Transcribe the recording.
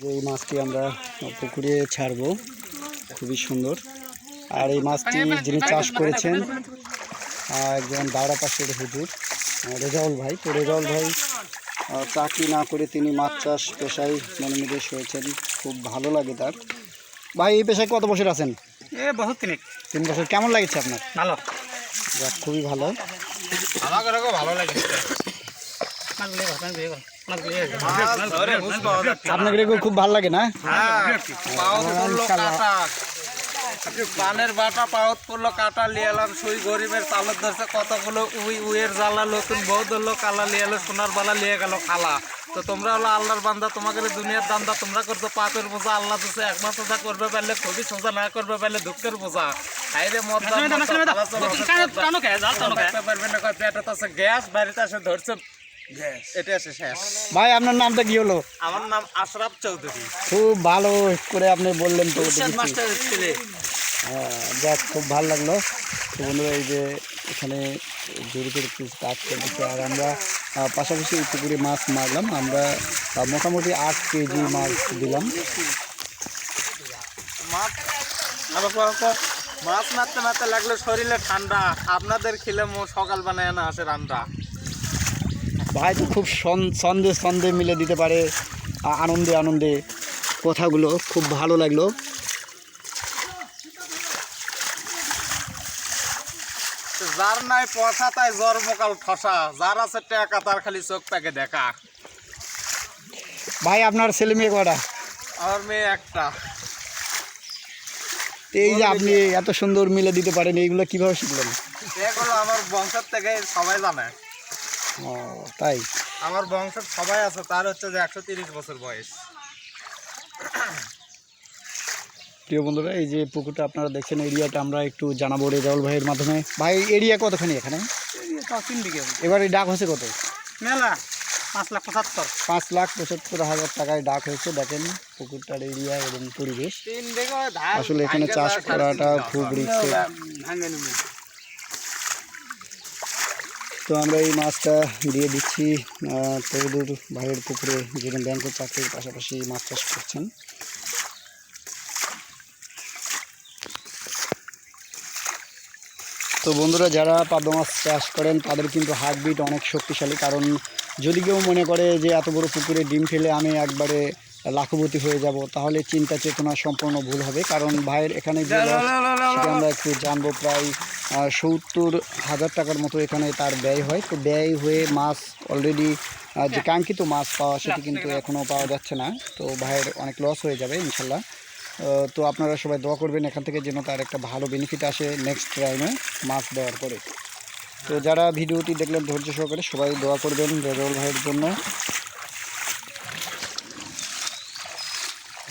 যে এই মাছটি আমরা পুকুরে ছাড়বো খুবই সুন্দর। আর এই মাছটি যিনি চাষ করেছেন একজন দাওড়া পাশের হুজুর রেজাউল ভাই। তো রেজাউল ভাই চাকরি না করে তিনি মাছ চাষ পেশায় মনোনিবেশ হয়েছেন খুব ভালো লাগে তার। ভাই এই পেশায় কত বছর আছেন? এ তিন বছর। কেমন লাগছে আপনার? ভালো। যাক খুবই ভালো। আমাকে ভালো লাগে আপনাকে খুব ভালো লাগে না? বাটা কাটা লিয়ালাম সুই গরিবের চালত ধরছে কতগুলো উই উইয়ের জ্বালা নতুন বউ ধরলো কালা লিয়ালো সোনার বালা লিয়ে গেল খালা তো তোমরা হলো আল্লাহর বান্দা তোমাকে দুনিয়ার দান্দা তোমরা করছ পাপের বোঝা আল্লাহ দিচ্ছে একবার সোজা করবে পারলে খুবই সোজা না করবে পারলে দুঃখের বোঝা হাইরে মদ পারবে না তো গ্যাস বাড়িতে আসে ধরছে এটা আছে শেষ ভাই আপনার নামটা কি হলো? আমার নাম আশরাফ চৌধুরী। খুব ভালো করে আপনি বললেন তো মাস্টারের ছেলে। হ্যাঁ, যাক খুব ভালো লাগল। তো বন্ধুরা এই যে এখানে জোরে করে কিছু কাজ করতেছে আর আমরা পাশাপাশি পুকুরে মাছ মারলাম। আমরা মোটামুটি আট কেজি মাছ দিলাম। মাছ মারতে মারতে লাগল শরীরে ঠান্ডা। আপনাদের খেলে সকাল বানায় না আসে রান্না। ভাই তো খুব সন- ছন্দে ছন্দে মিলে দিতে পারে আনন্দে আনন্দে কথাগুলো খুব ভালো লাগল। যার নাই পয়সা তাই জ্বর মোকাল ঠসা। যার আছে টাকা তার খালি চোখ প্যাকে দেখা। ভাই আপনার ছেলে মেয়ে কটা আমার মেয়ে একটা। এই যে আপনি এত সুন্দর মিলে দিতে পারেন এইগুলো কীভাবে শিখলেন? এগুলো আমার বংশের থেকে সবাই জানে। ও তাই? আমার বংশের সবাই আছে তার হচ্ছে যে একশো তিরিশ বছর বয়স। প্রিয় বন্ধুরা এই যে পুকুরটা আপনারা দেখছেন এরিয়াটা আমরা একটু জানাব রেজাউল ভাইয়ের মাধ্যমে। ভাই এরিয়া কতখানি এখানে? তিন দিকে। এবারে ডাক হয়েছে কত? মেলা পাঁচ লাখ পঁচাত্তর। পাঁচ লাখ পঁচাত্তর হাজার টাকায় ডাক হয়েছে দেখেন পুকুরটার এরিয়া এবং পরিবেশ। বিঘা আসলে এখানে চাষ করাটা খুব বিঘা। তো আমরা এই মাছটা দিয়ে দিচ্ছি তরুদুর ভাইয়ের পুকুরে যিনি ব্যাংকের চাকরির পাশাপাশি মাছ চাষ করছেন। তো বন্ধুরা, যারা পাবদা মাছ চাষ করেন, তাদের কিন্তু হার্টবিট অনেক শক্তিশালী। কারণ যদি কেউ মনে করে যে এত বড় পুকুরে ডিম ফেলে আমি একবারে লাখপতি হয়ে যাব, তাহলে চিন্তা চেতনা সম্পূর্ণ ভুল হবে। কারণ ভাইয়ের এখানে যে আমরা একটু জানব প্রায় সত্তর হাজার টাকার মতো এখানে তার ব্যয় হয়। তো ব্যয় হয়ে মাছ অলরেডি যে কাঙ্ক্ষিত মাছ পাওয়া, সেটি কিন্তু এখনও পাওয়া যাচ্ছে না। তো ভাইয়ের অনেক লস হয়ে যাবে, ইনশাল্লাহ। তো আপনারা সবাই দোয়া করবেন এখান থেকে যেন তার একটা ভালো বেনিফিট আসে নেক্সট টাইমে মাছ দেওয়ার পরে। তো যারা ভিডিওটি দেখলেন ধৈর্য সহকারে সবাই দোয়া করবেন রেজাউল ভাইয়ের জন্য।